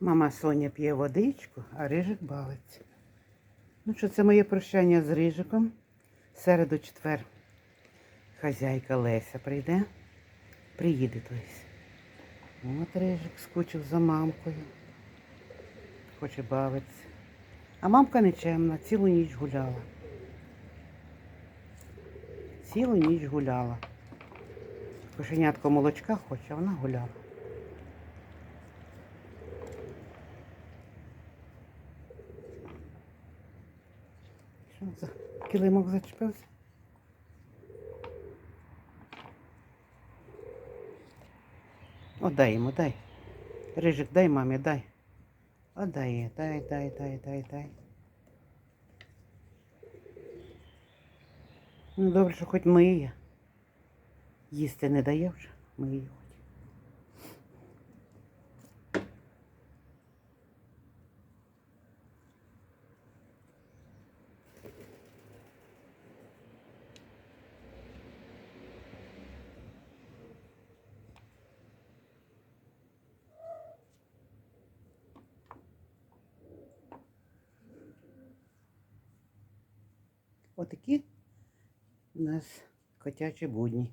Мама Соня п'є водичку, а рижик бавиться. Ну що, це моє прощання з рижиком. Середу четвер хазяйка Леся прийде. Приїде тось. От рижик скучив за мамкою. Хоче бавитися. А мамка нечемна, цілу ніч гуляла. Цілу ніч гуляла. Кошенятко молочка хоче, а вона гуляла. Що за килимок зачепився? О, дай йому, дай. Рижик, дай мамі, дай. О, дай, дай, дай, дай, дай, дай. Ну, добре, що хоч миє. Їсти не дає вже, миє Отакі у нас котячі будні.